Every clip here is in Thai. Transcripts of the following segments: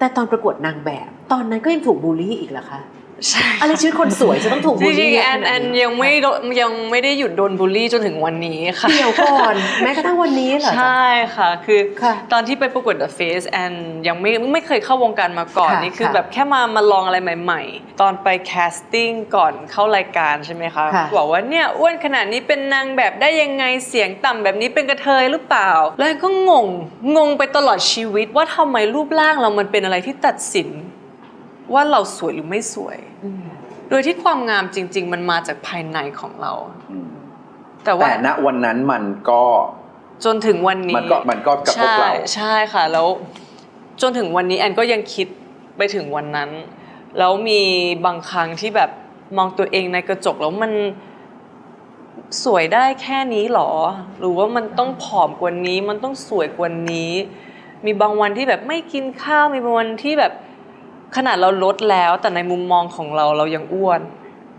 แต่ตอนประกวดนางแบบ ตอนนั้นก็ยังถูกบูลลี่อีกเหรอคะ ใช่อะไรชีวิตคนสวยจะต้องถูกจบูลริลี่งๆเยะแอนขาดแอนยังไม่โดนยังไม่ได้หยุดโดนบูลลี่จนถึงวันนี้ค่ะ เดี๋ยวก่อนแม้กระทั่งวันนี้เหรอ ใช่ค่ะ คือค่ะตอนที่ไปประกวด The Face แอนยังไม่ไม่เคยเข้าวงการมาก่อน ค่ะนี่คือค่ะแบบแค่มามาลองอะไรใหม่ ๆ ตอนไปแคสติ้งก่อนเข้ารายการใช่ไหมคะค่ะบอกว่าเนี่ยอ้วนขนาดนี้เป็นนางแบบได้ยังไงเสียงต่ำแบบนี้เป็นกระเทยหรือเปล่า แล้วแอนก็งงงงไปตลอดชีวิตว่าทำไมรูปร่างเรามันเป็นอะไรที่ตัดสิน ว่าเราสวยหรือไม่สวยอืมโดยที่ความงามจริง ๆ มันมาจากภายในของเราอืมแต่ว่าแต่ณวันนั้นมันก็จนถึงวันนี้มันก็มันก็กระทบเราใช่ใช่ค่ะ แล้วจนถึงวันนี้แอนก็ยังคิดไปถึงวันนั้น แล้วมีบางครั้งที่แบบมองตัวเองในกระจกแล้วมันสวยได้แค่นี้หรอ หรือว่ามันต้องผอมกว่านี้ มันต้องสวยกว่านี้ มีบางวันที่แบบไม่กินข้าว มีบางวันที่แบบ ขนาดเราลดแล้วแต่ในมุมมองของเราเรายังอ้วน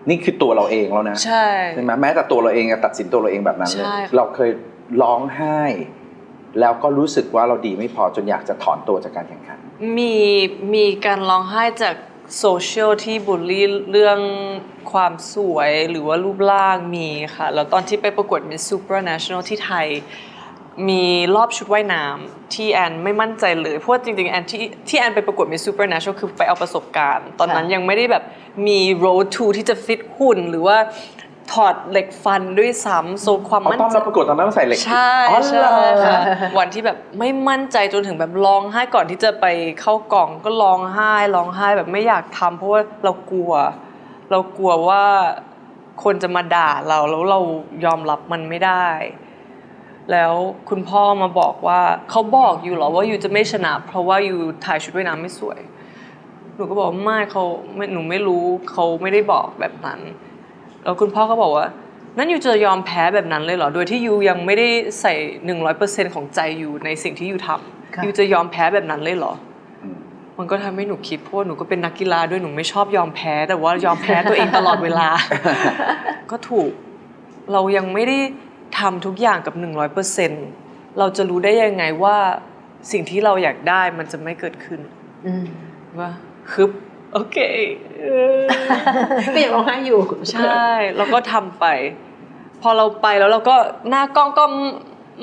นี่คือตัวเราเองแล้วนะใช่ใช่ไหมแม้แต่ตัวเราเองอะตัดสินตัวเราเองแบบนั้นเลยใช่ค่ะเราเคยร้องไห้ แล้วก็รู้สึกว่าเราดีไม่พอจนอยากจะถอนตัวจากการแข่งขัน มีมีการร้องไห้จากโซเชียลที่บูลลี่เรื่องความสวยหรือว่ารูปร่างมีค่ะ แล้วตอนที่ไปประกวด Miss Supranational ที่ไทย มีรอบชุดว่ายน้ำที่แอนไม่มั่นใจเลย เพราะว่าจริงๆ แอนที่ที่แอนไปประกวด Miss Supranational คือไปเอาประสบการณ์ ตอนนั้นค่ะยังไม่ได้แบบมี road to ที่จะฟิตหุ่นหรือว่าถอดเหล็กฟันด้วยซ้ำโซความอ๋อมั่นตอนใจเราประกวดตอนนั้นเราใส่เหล็ก ใช่อ๋อเหรใช่อค่ะวันที่แบบไม่มั่นใจจนถึงแบบร้องไห้ก่อนที่จะไปเข้ากล่องก็ร้องไห้ร้องไห้แบบไม่อยากทำเพราะว่าเรากลัว เรากลัวว่าคนจะมาด่าเราแล้วเรายอมรับมันไม่ได้ แล้วคุณพ่อมาบอกว่าเขาบอกอยู่เหรอว่าอยู่จะไม่ชนะ เพราะว่าอยู่ถ่ายชุดว่ายน้ำไม่สวย หนูก็บอกว่าไม่เขาไม่หนูไม่รู้เขาไม่ได้บอกแบบนั้น แล้วคุณพ่อก็บอกว่า นั่นยูจะยอมแพ้แบบนั้นเลยเหรอ โดยที่ยูยังไม่ได้ใส่หนึ่งร้อยเปอร์เซ็นของใจยูในสิ่งที่ยูทค่ะำยูจะยอมแพ้แบบนั้นเลยเหรออืมมันก็ทำให้หนูคิดเพราะว่าหนูก็เป็นนักกีฬาด้วยหนูไม่ชอบยอมแพ้ แต่ว่ายอมแพ้ตัวเองตลอดเวลา ก็ถูก เรายังไม่ได้ ทำทุกอย่างกับหนึ่งร้อยเปอร์เซ็นเราจะรู้ได้ยังไงว่าสิ่งที่เราอยากได้มันจะไม่เกิดขึ้นอืมว่าฮึบโอเคเออก็ยังร้องไห้อยู่ ใช่แล้วก็ทำไป พอเราไปแล้วเราก็หน้ากล้องก็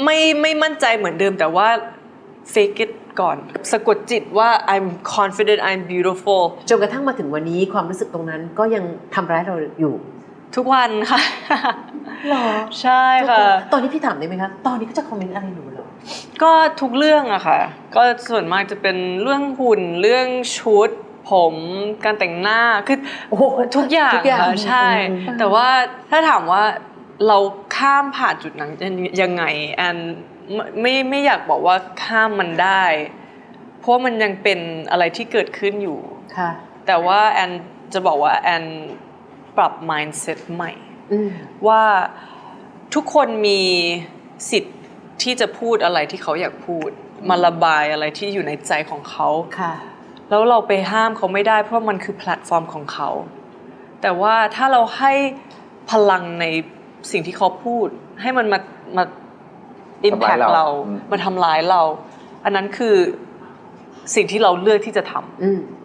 ไม่ไม่มั่นใจเหมือนเดิมแต่ว่า fake it ก่อน สะกดจิตว่า I'm confident I'm beautiful จนกระทั่งมาถึงวันนี้ความรู้สึกตรงนั้นก็ยังทำร้ายเราอยู่ ทุกวันค่ะ หรอใช่ค่ะ ตอนนี้พี่ถามได้ไหมคะ ตอนนี้ก็จะคอมเมนต์อะไรหนูเหรอ ก็ทุกเรื่องอะค่ะ ก็ส่วนมากจะเป็นเรื่องหุ่นเรื่องชุด ผมการแต่งหน้าคือโอ้โหทุกอย่างทุกอย่างค่ะใช่ อืม แต่ว่าถ้าถามว่าเราข้ามผ่านจุดนั้นยังไงแอนไม่ไม่ไม่อยากบอกว่าข้ามมันได้ เพราะมันยังเป็นอะไรที่เกิดขึ้นอยู่ ค่ะ แต่ว่าแอนจะบอกว่าแอน ปรับ mindset ใหม่อืมว่าทุกคนมีสิทธิ์ที่จะพูดอะไรที่เขาอยากพูด มาระบายอะไรที่อยู่ในใจของเขาค่ะ แล้วเราไปห้ามเขาไม่ได้เพราะมันคือแพลตฟอร์มของเขา แต่ว่าถ้าเราให้พลังในสิ่งที่เขาพูด ให้มันมามา impact ทำร้ายเราเราอืมมาทำร้ายเรา อันนั้นคือสิ่งที่เราเลือกที่จะทำอืมค่ะ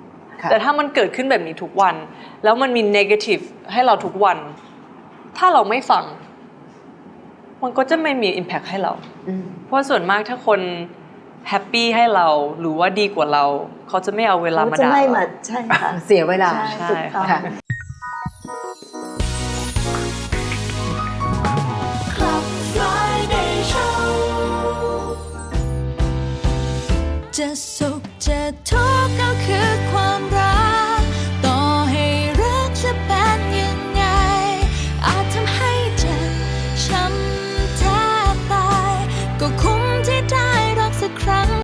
แต่ถ้ามันเกิดขึ้นแบบนี้ทุกวัน แล้วมันมี negative ให้เราทุกวัน ถ้าเราไม่ฟัง มันก็จะไม่มี impact ให้เราอืมเพราะส่วนมากถ้าคนแฮปปี้ให้เราหรือว่าดีกว่าเรา เขาจะไม่เอาเวลามาจะด่าไม่เรามาใช่ค่ะเสียเวลาใช่ใช่ถูกต้องค่ะ Club Friday Show จะสุขจะทุกข์ก็คือค